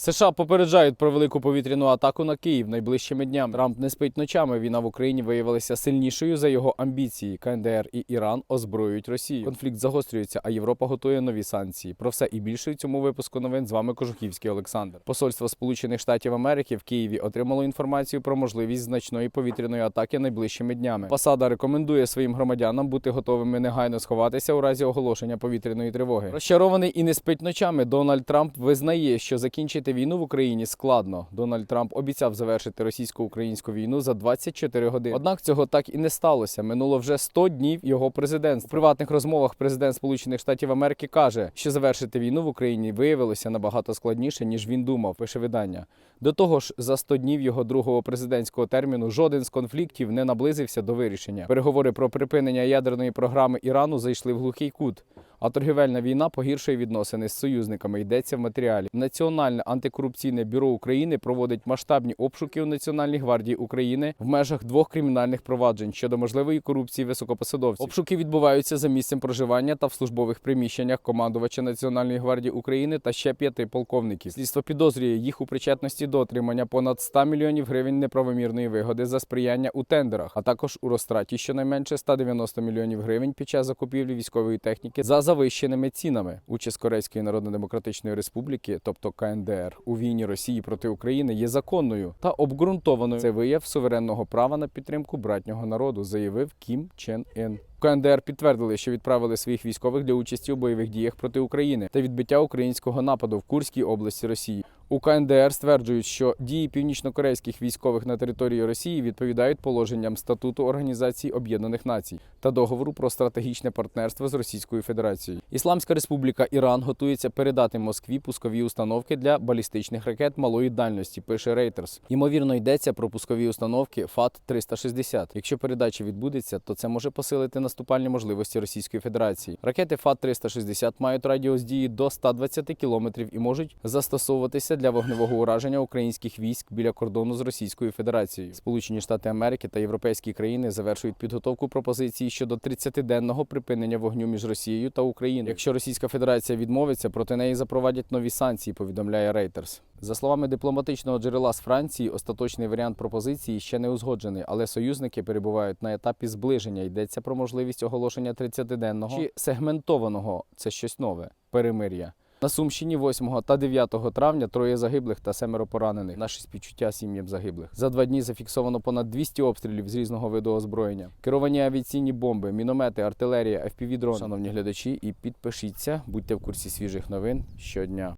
США попереджають про велику повітряну атаку на Київ найближчими днями. Трамп не спить ночами. Війна в Україні виявилася сильнішою за його амбіції. КНДР і Іран озброюють Росію. Конфлікт загострюється, а Європа готує нові санкції. Про все і більше у цьому випуску новин з вами Кожухівський Олександр. Посольство Сполучених Штатів Америки в Києві отримало інформацію про можливість значної повітряної атаки найближчими днями. Посада рекомендує своїм громадянам бути готовими негайно сховатися у разі оголошення повітряної тривоги. Розчарований і не спить ночами. Дональд Трамп визнає, що закінчити війну в Україні складно. Дональд Трамп обіцяв завершити російсько-українську війну за 24 години. Однак цього так і не сталося. Минуло вже 100 днів його президентства. У приватних розмовах президент Сполучених Штатів Америки каже, що завершити війну в Україні виявилося набагато складніше ніж він думав. Пише видання. До того ж, за 100 днів його другого президентського терміну жоден з конфліктів не наблизився до вирішення. Переговори про припинення ядерної програми Ірану зайшли в глухий кут. А торгівельна війна погіршує відносини з союзниками. Йдеться в матеріалі. Національне антикорупційне бюро України проводить масштабні обшуки у Національній гвардії України в межах двох кримінальних проваджень щодо можливої корупції високопосадовців. Обшуки відбуваються за місцем проживання та в службових приміщеннях командувача Національної гвардії України та ще п'яти полковників. Слідство підозрює їх у причетності до отримання понад 100 мільйонів гривень неправомірної вигоди за сприяння у тендерах, а також у розтраті щонайменше 190 мільйонів гривень під час закупівлі військової техніки за завищеними цінами. Участь Корейської Народно-Демократичної Республіки, тобто КНДР, у війні Росії проти України є законною та обґрунтованою. Це вияв суверенного права на підтримку братнього народу, заявив Кім Чен Ін. КНДР підтвердили, що відправили своїх військових для участі у бойових діях проти України та відбиття українського нападу в Курській області Росії. У КНДР стверджують, що дії північнокорейських військових на території Росії відповідають положенням статуту Організації Об'єднаних Націй та договору про стратегічне партнерство з Російською Федерацією. Ісламська Республіка Іран готується передати Москві пускові установки для балістичних ракет малої дальності. Пише Reuters. Ймовірно, йдеться про пускові установки ФАТ 360 Якщо передача відбудеться, то це може посилити наступальні можливості Російської Федерації. Ракети ФАТ 360 мають радіус дії до 120 кілометрів і можуть застосовуватися для вогневого ураження українських військ біля кордону з Російською Федерацією. Сполучені Штати Америки та європейські країни завершують підготовку пропозиції щодо 30-денного припинення вогню між Росією та Україною. Якщо Російська Федерація відмовиться, проти неї запровадять нові санкції. Повідомляє Reuters. За словами дипломатичного джерела з Франції, остаточний варіант пропозиції ще не узгоджений, але союзники перебувають на етапі зближення. Йдеться про можливість оголошення 30-денного чи сегментованого це щось нове перемир'я. На Сумщині 8 та 9 травня троє загиблих та семеро поранених. Наші співчуття сім'ям загиблих. За два дні зафіксовано понад 200 обстрілів з різного виду озброєння. Керовані авіаційні бомби, міномети, артилерія, FPV-дрони. Шановні глядачі, і підпишіться, будьте в курсі свіжих новин щодня.